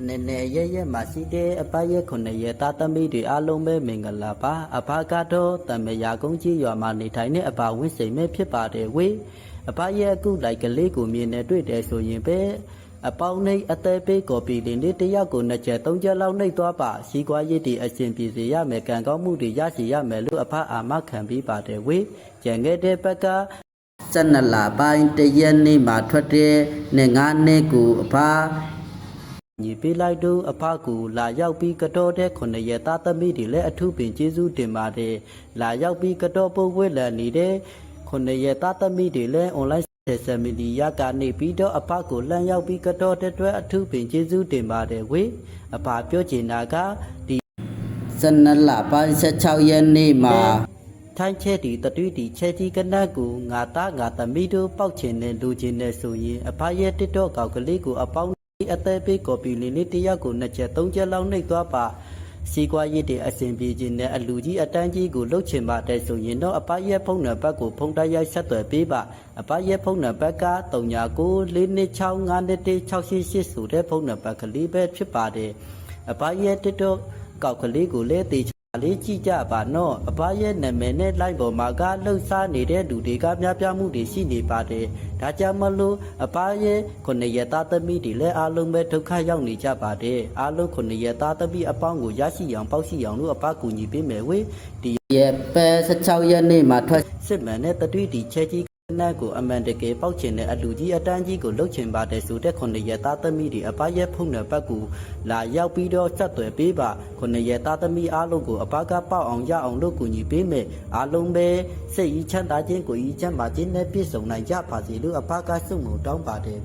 အနေနဲ့ရရမှာရှိတဲ့အပရဲ့ခုနှစ်ရက်သားသမီးတွေအားလုံးပဲမင်္ဂလာပါအဖကတော့တမယာကုန်းကြီးရွာမှာနေထိုင်တဲ့အဖဝင်းစိန်ပဲဖြစ်ပါတယ်ဝေးအဖရဲ့အခုလိုက်ကလေးကိုမြင်နေတွေ့တယ်ဆိုရင်ပဲအပေါင်းနှိပ်အသေးပေးကော်ပီတင်လေးတစ်ယောက်ကိုနှစ်ချက်သုံးချက်လောက်နှိပ်သွားပါရှိကွာရည်တည်အရှင်ပြည်စေရမယ်ကံကောင်းမှုတွေရရှိရမယ်လို့အဖအာမခံပြီးပါတယ်ဝေးကြံခဲ့တဲ့ဘက်ကစနလာပိုင်းတရက်နေ့မှာထွက်တဲ့နဲ့ငါးနှစ်ကိုအဖ ညီပေးလိုက်တော့အဖကူလာရောက်ပြီးကတော့တဲ့ခုနှစ်ရက်သားသမီးတွေလည်းအထူးပင်ကျေးဇူးတင်ပါတယ်လာရောက်ပြီးကတော့ပုတ်ဝဲလန်နေတဲ့ခုနှစ်ရက်သားသမီးတွေလည်းအွန်လိုင်းဆယ်မီဒီယာကနေပြီးတော့အဖကိုလမ်းရောက်ပြီးကတော့တဲ့အတွက်အထူးပင်ကျေးဇူးတင်ပါတယ်ဝေးအဖပြောချင်တာကဒီစနလပိုင်း16ရက်နေ့မှာထိုင်းချဲတီတတွီတီချဲတီကနတ်ကိုငါသားငါသမီးတို့ပောက်ချင်တဲ့လူချင်းနဲ့ဆိုရင်အဖရဲ့တစ်တော့ကောက်ကလေးကိုအပေါင်း အသေးပေးကော်ပီလေးလေးတစ်ယောက်ကိုနှစ်ချက်သုံးချက်လောက်နှိပ်သွားပါစီကွာရည်တဲ့အစဉ်ပြေခြင်းနဲ့အလူကြီးအတန်းကြီးကိုလှုပ်ချင်ပါတယ်ဆိုရင်တော့အပရဲ့ဖုန်းနံပါတ်ကိုဖုန်းတိုက်ရိုက်ဆက်သွယ်ပေးပါအပရဲ့ဖုန်းနံပါတ်က3994266168ဆိုတဲ့ဖုန်းနံပါတ်ကလေးပဲဖြစ်ပါတယ်အပရဲ့တစ်တော့ကောက်ကလေးကိုလည်းတေချာ လေးကြည့်ကြပါနော်အဘရဲ့နာမည်နဲ့လိုက်ပေါ်မှာကလှုပ်ရှားနေတဲ့လူတွေကများပြားမှုတွေရှိနေပါတယ်ဒါကြောင့်မလို့အဘရဲ့ခုနှစ်ရက်သားသမီးတွေလည်းအားလုံးပဲဒုက္ခရောက်နေကြပါတယ်အားလုံးခုနှစ်ရက်သားသမီးအပေါင်းကိုရရှိအောင်ပေါက်ရှိအောင်လို့အဘကူညီပေးမယ်ဝေးဒီရက်ပဲ16ရက်နေ့မှာထွက်စစ်မှန်တဲ့တတွီတီချဲကြီး နတ်ကိုအမှန်တကယ်ပေါက်ချင်တဲ့အလူကြီးအတန်းကြီးကိုလှုပ်ချင်ပါတယ်ဆိုတဲ့ခုနှစ်ရက်သားသမီးတွေအပရဲ့ဖုန်နံပါတ်ကိုလာရောက်ပြီးတော့ဆက်သွယ်ပေးပါခုနှစ်ရက်သားသမီးအားလုံးကိုအပကပေါက်အောင်ရအောင်လို့ကူညီပေးမယ်အားလုံးပဲစိတ်ဤချမ်းသာခြင်းကိုဤချမ်းသာခြင်းနဲ့ပြည့်စုံနိုင်ကြပါစေလို့အပကဆုမတောင်းပါတယ်